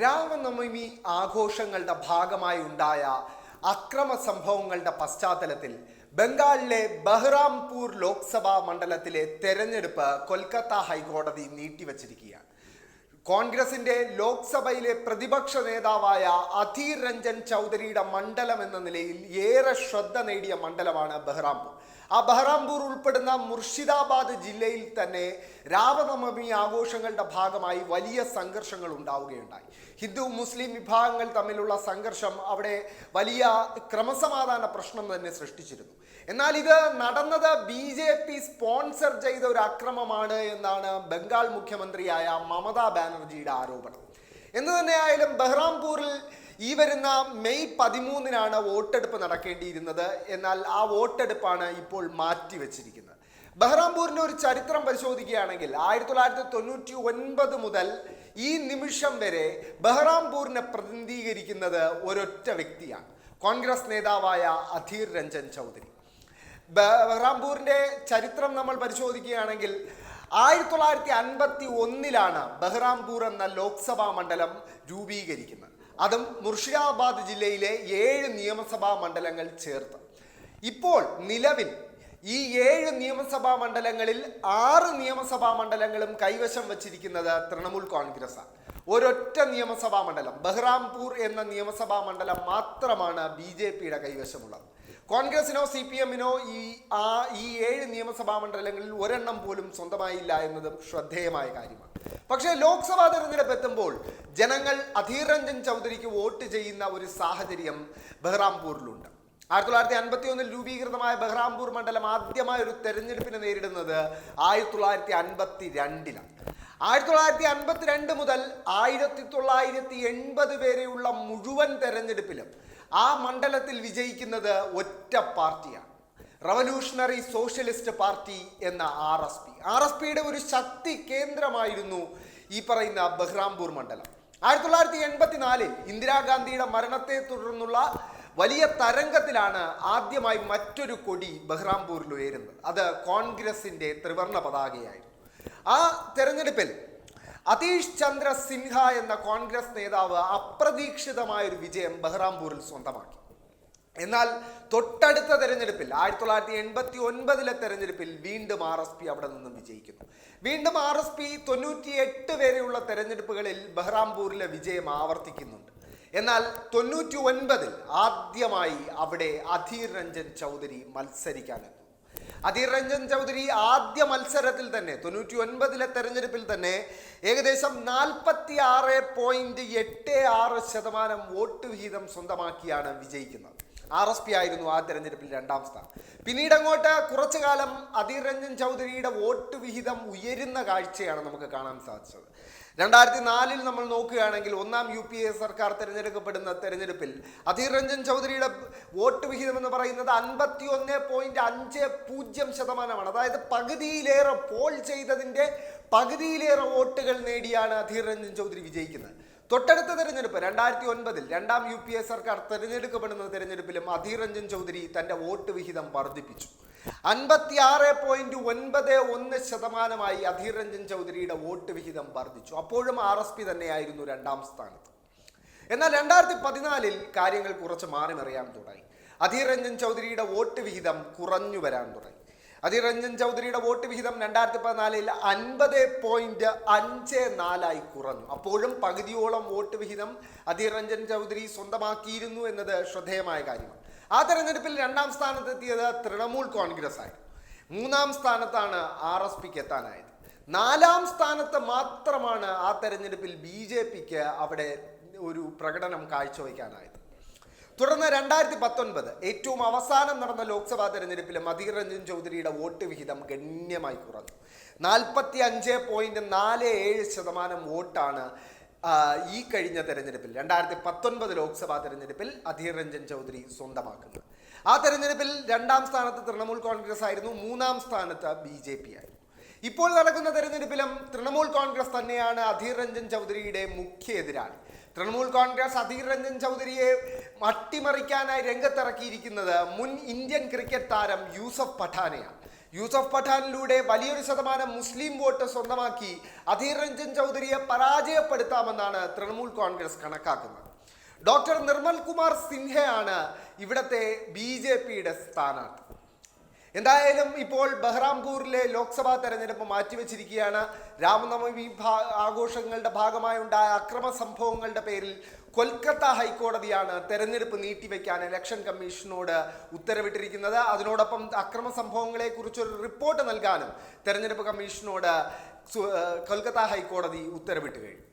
രാമനവമി ആഘോഷങ്ങളുടെ ഭാഗമായി ഉണ്ടായ അക്രമ സംഭവങ്ങളുടെ പശ്ചാത്തലത്തിൽ ബംഗാളിലെ ബഹ്റാംപൂർ ലോക്സഭാ മണ്ഡലത്തിലെ തെരഞ്ഞെടുപ്പ് കൊൽക്കത്ത ഹൈക്കോടതി നീട്ടിവച്ചിരിക്കുകയാണ്. കോൺഗ്രസിന്റെ ലോക്സഭയിലെ പ്രതിപക്ഷ നേതാവായ അധീർ രഞ്ജൻ ചൗധരിയുടെ മണ്ഡലം എന്ന നിലയിൽ ഏറെ ശ്രദ്ധ നേടിയ മണ്ഡലമാണ് ബഹ്റാംപൂർ. ആ ബഹ്റാംപൂർ ഉൾപ്പെടുന്ന മുർഷിദാബാദ് ജില്ലയിൽ തന്നെ രാമനവമി ആഘോഷങ്ങളുടെ ഭാഗമായി വലിയ സംഘർഷങ്ങൾ ഉണ്ടാവുകയുണ്ടായി. ഹിന്ദു മുസ്ലിം വിഭാഗങ്ങൾ തമ്മിലുള്ള സംഘർഷം അവിടെ വലിയ ക്രമസമാധാന പ്രശ്നം തന്നെ സൃഷ്ടിച്ചിരുന്നു. എന്നാൽ ഇത് നടന്നത് ബി ജെ പി സ്പോൺസർ ചെയ്ത ഒരു അക്രമമാണ് എന്നാണ് ബംഗാൾ മുഖ്യമന്ത്രിയായ മമതാ ബാനർജിയുടെ ആരോപണം. എന്ന് തന്നെയായാലും ബഹ്റാംപൂരിൽ ഈ വരുന്ന മെയ് പതിമൂന്നിനാണ് വോട്ടെടുപ്പ് നടക്കേണ്ടിയിരുന്നത്. എന്നാൽ ആ വോട്ടെടുപ്പാണ് ഇപ്പോൾ മാറ്റിവെച്ചിരിക്കുന്നത്. ബഹ്റാംപൂരിന്റെ ഒരു ചരിത്രം പരിശോധിക്കുകയാണെങ്കിൽ ആയിരത്തി തൊള്ളായിരത്തി തൊണ്ണൂറ്റി ഒൻപത് മുതൽ ഈ നിമിഷം വരെ ബഹ്റാംപൂരിനെ പ്രതിനിധീകരിക്കുന്നത് ഒരൊറ്റ വ്യക്തിയാണ്. കോൺഗ്രസ് നേതാവായ അധീർ രഞ്ജൻ ചൗധരി. ബഹ്റാംപൂരിന്റെ ചരിത്രം നമ്മൾ പരിശോധിക്കുകയാണെങ്കിൽ ആയിരത്തി തൊള്ളായിരത്തി അൻപത്തി ഒന്നിലാണ് ബഹ്റാംപൂർ എന്ന ലോക്സഭാ മണ്ഡലം രൂപീകരിക്കുന്നത്. അതും മുർഷിദാബാദ് ജില്ലയിലെ ഏഴ് നിയമസഭാ മണ്ഡലങ്ങൾ ചേർത്ത്. ഇപ്പോൾ നിലവിൽ ഈ ഏഴ് നിയമസഭാ മണ്ഡലങ്ങളിൽ ആറ് നിയമസഭാ മണ്ഡലങ്ങളും കൈവശം വച്ചിരിക്കുന്നത് തൃണമൂൽ കോൺഗ്രസ്സാണ്. ഒരൊറ്റ നിയമസഭാ മണ്ഡലം ബഹ്റാംപൂർ എന്ന നിയമസഭാ മണ്ഡലം മാത്രമാണ് ബി ജെ പിയുടെ കൈവശമുള്ളത്. കോൺഗ്രസിനോ സി പി എമ്മിനോ ഈ ആ ഈ ഏഴ് നിയമസഭാ മണ്ഡലങ്ങളിൽ ഒരെണ്ണം പോലും സ്വന്തമായില്ല എന്നതും ശ്രദ്ധേയമായ കാര്യമാണ്. പക്ഷേ ലോക്സഭാ തെരഞ്ഞെടുപ്പ് എത്തുമ്പോൾ ജനങ്ങൾ അധീർ രഞ്ജൻ ചൗധരിക്ക് വോട്ട് ചെയ്യുന്ന ഒരു സാഹചര്യം ബഹ്റാംപൂരിലുണ്ട്. ആയിരത്തി തൊള്ളായിരത്തി അൻപത്തി ഒന്നിൽ രൂപീകൃതമായ ബഹ്റാംപൂർ മണ്ഡലം ആദ്യമായ ഒരു തെരഞ്ഞെടുപ്പിനെ നേരിടുന്നത് ആയിരത്തി തൊള്ളായിരത്തി അൻപത്തി രണ്ടിലാണ് ആയിരത്തി തൊള്ളായിരത്തി അൻപത്തിരണ്ട് മുതൽ ആയിരത്തി തൊള്ളായിരത്തി എൺപത് വരെയുള്ള മുഴുവൻ തെരഞ്ഞെടുപ്പിലും ആ മണ്ഡലത്തിൽ വിജയിക്കുന്നത് ഒറ്റ പാർട്ടിയാണ്. റവല്യൂഷണറി സോഷ്യലിസ്റ്റ് പാർട്ടി എന്ന R S P. R S പിയുടെ ഒരു ശക്തി കേന്ദ്രമായിരുന്നു ഈ പറയുന്ന ബഹ്റാംപൂർ മണ്ഡലം. ആയിരത്തി തൊള്ളായിരത്തി എൺപത്തിനാലിൽ ഇന്ദിരാഗാന്ധിയുടെ മരണത്തെ തുടർന്നുള്ള വലിയ തരംഗത്തിലാണ് ആദ്യമായി മറ്റൊരു കൊടി ബഹ്റാംപൂരിൽ ഉയരുന്നത്. അത് കോൺഗ്രസിന്റെ ത്രിവർണ പതാകയായിരുന്നു. ആ തെരഞ്ഞെടുപ്പിൽ അതീഷ് ചന്ദ്ര സിൻഹ എന്ന കോൺഗ്രസ് നേതാവ് അപ്രതീക്ഷിതമായ ഒരു വിജയം ബഹ്റാംപൂരിൽ സ്വന്തമാക്കി. എന്നാൽ തൊട്ടടുത്ത തെരഞ്ഞെടുപ്പിൽ ആയിരത്തി തൊള്ളായിരത്തി എൺപത്തി ഒൻപതിലെ തെരഞ്ഞെടുപ്പിൽ വീണ്ടും ആർ എസ് പി അവിടെ നിന്നും വിജയിക്കുന്നു. വീണ്ടും ആർ എസ് പി തൊണ്ണൂറ്റി എട്ട് വരെയുള്ള തെരഞ്ഞെടുപ്പുകളിൽ ബഹ്റാംപൂരിലെ വിജയം ആവർത്തിക്കുന്നുണ്ട്. എന്നാൽ തൊണ്ണൂറ്റി ഒൻപതിൽ ആദ്യമായി അവിടെ അധീർ രഞ്ജൻ ചൗധരി മത്സരിക്കാനെത്തുന്നു അധീർ രഞ്ജൻ ചൗധരി ആദ്യ മത്സരത്തിൽ തന്നെ തൊണ്ണൂറ്റി ഒൻപതിലെ തെരഞ്ഞെടുപ്പിൽ തന്നെ ഏകദേശം നാൽപ്പത്തി ആറ് പോയിന്റ് എട്ട് ആറ് ശതമാനം വോട്ട് വിഹിതം സ്വന്തമാക്കിയാണ് വിജയിക്കുന്നത്. ആർ എസ് പി ആയിരുന്നു ആ തെരഞ്ഞെടുപ്പിൽ രണ്ടാം സ്ഥാനം. പിന്നീട് അങ്ങോട്ട് കുറച്ചു കാലം അധീർ രഞ്ജൻ ചൗധരിയുടെ വോട്ട് വിഹിതം ഉയരുന്ന കാഴ്ചയാണ് നമുക്ക് കാണാൻ സാധിച്ചത്. രണ്ടായിരത്തി നാലിൽ നമ്മൾ നോക്കുകയാണെങ്കിൽ ഒന്നാം യു പി എ സർക്കാർ തിരഞ്ഞെടുക്കപ്പെടുന്ന തെരഞ്ഞെടുപ്പിൽ അധീർ രഞ്ജൻ ചൗധരിയുടെ വോട്ട് വിഹിതം എന്ന് പറയുന്നത് അൻപത്തി ഒന്ന് പോയിന്റ് അഞ്ച് പൂജ്യം ശതമാനമാണ്. അതായത് പകുതിയിലേറെ പോൾ ചെയ്തതിന്റെ പകുതിയിലേറെ വോട്ടുകൾ നേടിയാണ് അധീർ രഞ്ജൻ ചൗധരി വിജയിക്കുന്നത്. തൊട്ടടുത്ത തെരഞ്ഞെടുപ്പ് രണ്ടായിരത്തി ഒൻപതിൽ രണ്ടാം യു പി എ സർക്കാർ തെരഞ്ഞെടുക്കപ്പെടുന്ന തെരഞ്ഞെടുപ്പിലും അധീർ രഞ്ജൻ ചൗധരി തന്റെ വോട്ട് വിഹിതം വർദ്ധിപ്പിച്ചു. അൻപത്തി ആറ് പോയിന്റ് ഒൻപത് ഒന്ന് ശതമാനമായി അധീർ രഞ്ജൻ ചൗധരിയുടെ വോട്ട് വിഹിതം വർദ്ധിച്ചു. അപ്പോഴും ആർ എസ് പി തന്നെയായിരുന്നു രണ്ടാം സ്ഥാനത്ത്. എന്നാൽ രണ്ടായിരത്തി പതിനാലിൽ കാര്യങ്ങൾ കുറച്ച് മാറി മറിയാൻ തുടങ്ങി. അധീർ രഞ്ജൻ ചൗധരിയുടെ വോട്ട് വിഹിതം കുറഞ്ഞു വരാൻ തുടങ്ങി. അധീർ രഞ്ജൻ ചൗധരിയുടെ വോട്ട് വിഹിതം രണ്ടായിരത്തി പതിനാലിൽ അൻപത് പോയിന്റ് അഞ്ച് നാലായി കുറഞ്ഞു. അപ്പോഴും പകുതിയോളം വോട്ട് വിഹിതം അധീർ രഞ്ജൻ ചൗധരി സ്വന്തമാക്കിയിരുന്നു എന്നത് ശ്രദ്ധേയമായ കാര്യമാണ്. ആ തെരഞ്ഞെടുപ്പിൽ രണ്ടാം സ്ഥാനത്തെത്തിയത് തൃണമൂൽ കോൺഗ്രസ് ആയിരുന്നു. മൂന്നാം സ്ഥാനത്താണ് ആർ എസ് പിക്ക് എത്താനായത്. നാലാം സ്ഥാനത്ത് മാത്രമാണ് ആ തെരഞ്ഞെടുപ്പിൽ ബി ജെ പിക്ക് അവിടെ ഒരു പ്രകടനം കാഴ്ചവെക്കാനായത്. തുടർന്ന് രണ്ടായിരത്തി പത്തൊൻപത് ഏറ്റവും അവസാനം നടന്ന ലോക്സഭാ തെരഞ്ഞെടുപ്പിലും അധീർ രഞ്ജൻ ചൗധരിയുടെ വോട്ട് വിഹിതം ഗണ്യമായി കുറഞ്ഞു. നാൽപ്പത്തി അഞ്ച് പോയിന്റ് നാല് ഏഴ് ശതമാനം വോട്ടാണ് ഈ കഴിഞ്ഞ തെരഞ്ഞെടുപ്പിൽ രണ്ടായിരത്തി പത്തൊൻപത് ലോക്സഭാ തെരഞ്ഞെടുപ്പിൽ അധീർ രഞ്ജൻ ചൗധരി സ്വന്തമാക്കുന്നത്. ആ തെരഞ്ഞെടുപ്പിൽ രണ്ടാം സ്ഥാനത്ത് തൃണമൂൽ കോൺഗ്രസ് ആയിരുന്നു മൂന്നാം സ്ഥാനത്ത് ബി ജെ പി ആയിരുന്നു. ഇപ്പോൾ നടക്കുന്ന തെരഞ്ഞെടുപ്പിലും തൃണമൂൽ കോൺഗ്രസ് തന്നെയാണ് അധീർ രഞ്ജൻ ചൗധരിയുടെ മുഖ്യ എതിരാളി. തൃണമൂൽ കോൺഗ്രസ് അധീർ രഞ്ജൻ ചൗധരിയെ അട്ടിമറിക്കാനായി രംഗത്തിറക്കിയിരിക്കുന്നത് മുൻ ഇന്ത്യൻ ക്രിക്കറ്റ് താരം യൂസഫ് പഠാനെയാണ്. യൂസഫ് പഠാനിലൂടെ വലിയൊരു ശതമാനം മുസ്ലിം വോട്ട് സ്വന്തമാക്കി അധീർ രഞ്ജൻ ചൗധരിയെ പരാജയപ്പെടുത്താമെന്നാണ് തൃണമൂൽ കോൺഗ്രസ് കണക്കാക്കുന്നത്. ഡോക്ടർ നിർമ്മൽ കുമാർ സിൻഹയാണ് ഇവിടത്തെ ബി ജെ പിയുടെ സ്ഥാനാർത്ഥി. എന്തായാലും ഇപ്പോൾ ബഹ്റാംപൂരിലെ ലോക്സഭാ തെരഞ്ഞെടുപ്പ് മാറ്റിവെച്ചിരിക്കുകയാണ്. രാമനവമി ആഘോഷങ്ങളുടെ ഭാഗമായുണ്ടായ അക്രമ സംഭവങ്ങളുടെ പേരിൽ കൊൽക്കത്ത ഹൈക്കോടതിയാണ് തെരഞ്ഞെടുപ്പ് നീട്ടിവെക്കാൻ ഇലക്ഷൻ കമ്മീഷനോട് ഉത്തരവിട്ടിരിക്കുന്നത്. അതിനോടൊപ്പം അക്രമ സംഭവങ്ങളെ കുറിച്ചൊരു റിപ്പോർട്ട് നൽകാനും തെരഞ്ഞെടുപ്പ് കമ്മീഷനോട് കൊൽക്കത്ത ഹൈക്കോടതി ഉത്തരവിട്ട് കഴിഞ്ഞു.